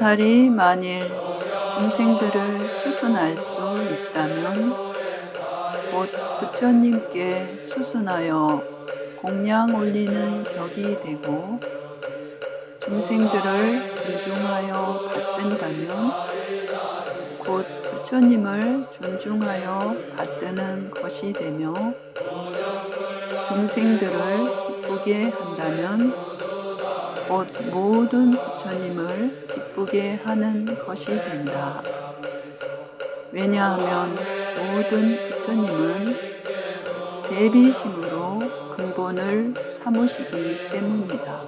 하늘이 만일 중생들을 수순할 수 있다면 곧 부처님께 수순하여 공양 올리는 벽이 되고 중생들을 존중하여 받든다면 곧 부처님을 존중하여 받드는 것이 되며 중생들을 기쁘게 한다면 곧 모든 부처님을 기쁘게 하는 것이 된다. 왜냐하면 모든 부처님은 대비심으로 근본을 삼으시기 때문이다.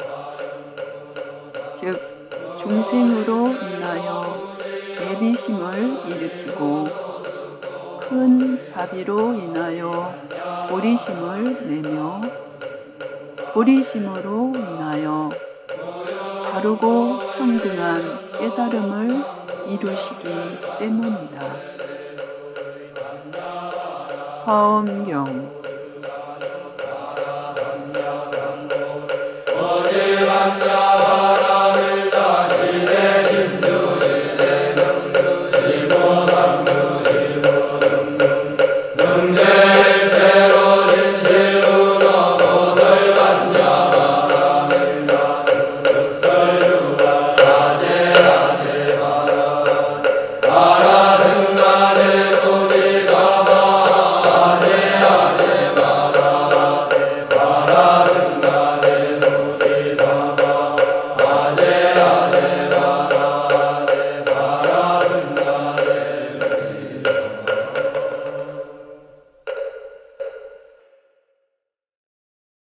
즉, 중생으로 인하여 대비심을 일으키고 큰 자비로 인하여 보리심을 내며 보리심으로 인하여 다르고 평등한 깨달음을 이루시기 때문이다. 화엄경